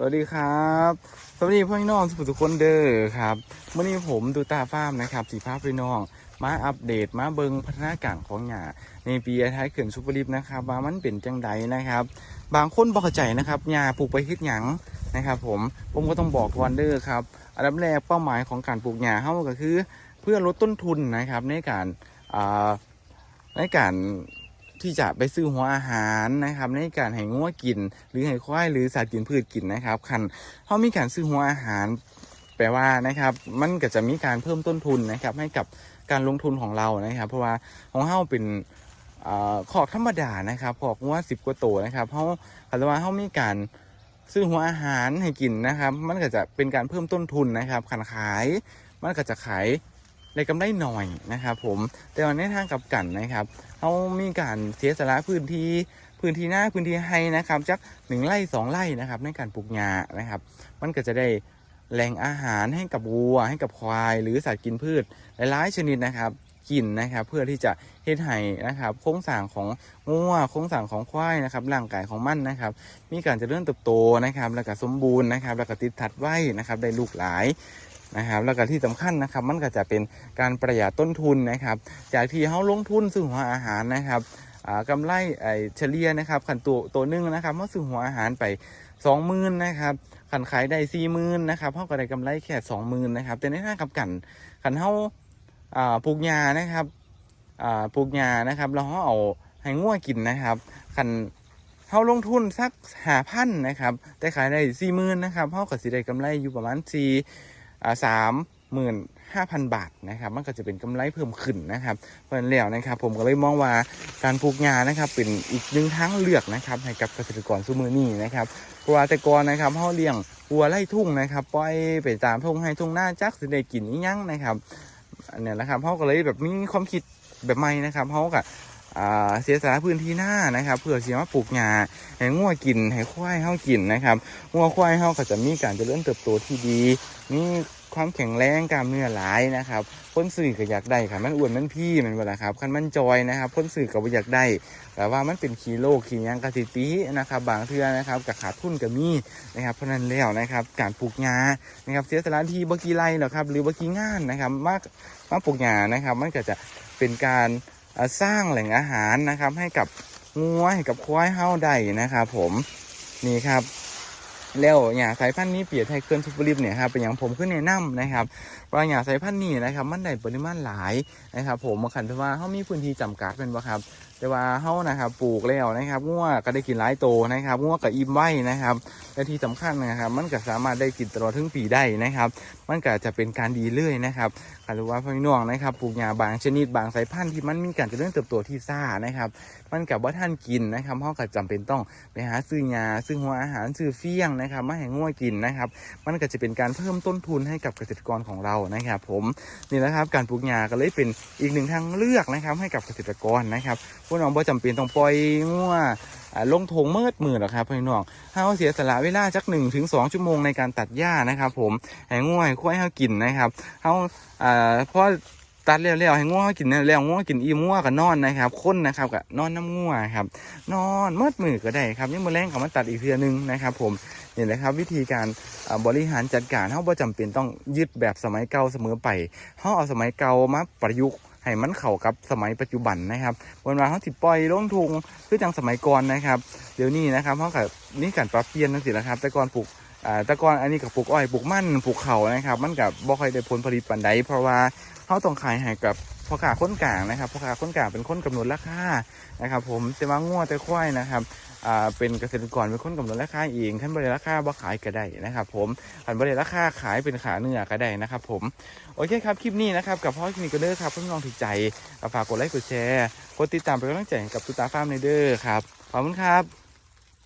สวัสดีครับสวัสดีพ่อพี่น้องสุทุกคนเด้อครับเมื่อนี้ผมดูตาฟ้ามนะครับสีภาพพี่น้อง มาอัปเดตมาเบิงพัฒนาการของหญ้าในปีท้ายเขื่อนซุปเปอร์ลิฟนะครับว่ามันเป็นจังใดนะครับ บางคนบอกใจนะครับหญ้าปลูกไปเฮ็ดหยังนะครับผมผมก็ต้องบอกก่อนเด้อครับอันดับแรกเป้าหมายของการปลูกหญ้าเฮาก็คือ เพื่อลดต้นทุนนะครับในการอ่าในการ ที่จะไปซื้อหัวอาหารนะครับในการให้งัวกิน หรือให้ควายหรือสัตว์กินพืชกินนะครับคันเขามีการซื้อหัวอาหาร แปลว่านะครับ มันก็จะมีการเพิ่มต้นทุนนะครับ ให้กับการลงทุนของเรานะครับ เพราะว่าของเฮาเป็นอ่าขอกธรรมดานะครับขอกงัวสิบกว่าตัวนะครับเฮาคันว่าเฮามีการซื้อหัวอาหารให้กินนะครับ มันก็จะเป็นการเพิ่มต้นทุนนะครับขันขาย มันก็จะขาย ในกำไรหน่อยนะครับผมแต่ว่าในทางกลับกันนะครับเขามีการเสียสละพื้นที่พื้นที่หน้าพื้นที่ให้นะครับจักหนึ่งไร่สองไร่นะครับในการปลูกหญ้านะครับ มันก็จะได้แหล่งอาหารให้กับวัวให้กับควาย หรือสัตว์กินพืชหลายๆชนิดนะครับกินนะครับเพื่อที่จะเฮ็ดให้นะครับโครงสร้างของงัวโครงสร้างของควายนะครับร่างกายของมันนะครับ มีการเจริญเติบโตนะครับ แล้วก็สมบูรณ์นะครับ แล้วก็ติดทัดไว้นะครับได้ลูกหลาย นะครับแล้วก็ที่สำคัญนะครับมันก็จะเป็นการประหยัดต้นทุนนะครับ จากที่เขาลงทุนซื้อหัวอาหารนะครับอ่ากำไรไอเฉลี่ยนะครับขันตัวตัวหนึงนะครับเขาซื้อหัวอาหารไปสองหมื่นนะครับขันขายได้สี่หมื่นนะครับเขาก็ได้กำไรแค่สองหมื่นนะครับแต่ในทางกับกันขันเขาอ่าปลูกหญ้านะครับปลูกหญ้านะครับแล้วเขาเอาให้งัวกินนะครับขันเขาลงทุนสักหาพันนะครับ แต่ขายได้สี่หมื่นนะครับเขาก็สิได้กำไรอยู่ประมาณสี่ สามหมื่นห้าพันบาทนะครับ มันก็จะเป็นกำไรเพิ่มขึ้นนะครับ เพราะฉะนั้นแล้วนะครับ ผมก็เลยมองว่าการปลูกหญ้านะครับ เป็นอีกหนึ่งทางเลือกนะครับให้กับเกษตรกรซุมือนี้นะครับเพราะว่าแต่ก่อนนะครับเขาเลี้ยงวัวไล่ทุ่งนะครับปล่อยไปตามทุ่งให้ทุ่งหน้าจักสิได้กินอีหยังนะครับเนี้ยนะครับเขาก็เลยแบบมีความคิดแบบใหม่นะครับเขาก็ เสียสละพื้นที่หน้านะครับเพื่อเสียมาปลูกหญ้าให้งัวกินให้ควายเขากินนะครับงัวควายเขาก็จะมีการเจริญเติบโตที่ดีมีความแข็งแรงกล้ามเนื้อหลายนะครับคนสื่อก็อยากได้ค่ะมันอ้วนมันพี่มันเวลาครับคันมันจอยนะครับคนสื่อก็บ่อยากได้ แต่ว่ามันเป็นคีโลขีหยังกะสิตีนะครับบางเทื่อนะครับกับขาดทุนก็มีนะครับเพราะนั้นแล้วนะครับการปลูกหญ้านะครับเสียสละที่บกีไรหรอครับหรือบกีงานนะครับมากมากปลูกหญ้านะครับ มันก็จะเป็นการ สร้างแหล่งอาหารนะครับ ให้กับงัวให้กับควายเฮาได้นะครับผมนี่ครับแล้วหยาสายพันธุ์นี้เปียบไทยเคลื่อนซุปร์ลิฟเนี่ยครับเป็นอย่างผมขึ้นแนะนำนะครับว่าหยาสายพันธุ์นี้นะครับมันได้ปริมาณหลายนะครับ ผมมาขันว่าเขามีพื้นที่จำกัดเป็นว่าครับ แต่ว่าเขานะครับปลูกแล้วนะครับงัวก็ได้กินหลายโตนะครับงัวก็อิ่มไว้นะครับและที่สำคัญนะครับ มันก็สามารถได้กินตลอดถึงปีได้นะครับ มันก็จะเป็นการดีเรื่อยนะครับหรือว่าพี่น้องนะครับปลูกหญ้าบางชนิดบางสายพันธุ์ที่มันมีการเจริญเติบโตที่ซ่านะครับมันกับว่าท่านกินนะครับเขาก็จำเป็นต้องไปหาซื้อยาซื้อหัวอาหารซื้อเฟี้ยงนะครับมาให้งัวกินนะครับ มันก็จะเป็นการเพิ่มต้นทุนให้กับเกษตรกรของเรานะครับ ผมนี่แหละครับการปลูกหญ้าก็เลยเป็นอีกหนึ่งทางเลือกนะครับให้กับเกษตรกรนะครับพวกน้องบ่จำเป็นต้องปล่อยงัวลงทงเมืดมือหรอกครับพี่น้องเขาเสียสละเวลาจักหนึ่งถึงสองชั่วโมงในการตัดหญ้านะครับ ผมให้งัวให้ควายเขากินนะครับเขาอ่าเพราะตัดแล้วๆให้ง่วงกินแล้วง่วงกินอิ่มง่วงก็นอนนะครับค้นนะครับก็นอนน้ำง่วงครับ นอนมืดมือก็ได้ครับยังมือแรงเขามาตัดอีกเทือนึงนะครับ ผมนี่แหละครับ วิธีการบริหารจัดการเขาบ่จำเป็นต้องยึดแบบสมัยเก่าเสมอไปเขาเอาสมัยเก่ามาประยุกต์ ให้มันเข้ากับสมัยปัจจุบันนะครับวันวานเขาติดปล่อยลงทุงคือจังสมัยก่อนนะครับเดี๋ยวนี้นะครับเขากับนี่การปรับเปลี่ยนนั่นสินะครับ แต่ก่อนปลูกอ่าต่ก่อนอันนี้กับปลูกอ้อยปลูกมันปลูกเขานะครับ มันกับบ่ค่อยได้ผลผลิตปานใดเพราะว่าเขาต้องขายให้กับพ่อค้าคนกลางนะครับพ่อค้าคนกลางเป็นคนกำหนดราคานะครับ ผมแต่ว่างัวแต่ควายนะครับ อ่าเป็นเกษตรกรเป็นคนกำหนดราคาเองขั้นบริราคาบ่ขายก็ได้นะครับ ผมขั้นบริราคาขายเป็นขาเนื้อก็ได้นะครับ ผมโอเคครับคลิปนี้นะครับกับพ่อคลินิกเดอร์ครับเพื่อนลองถูกใจฝากกดไลค์กดแชร์กดติดตามเป็นกำลังใจกับตุตาฟาร์มเนเดอร์ครับขอบคุณครับ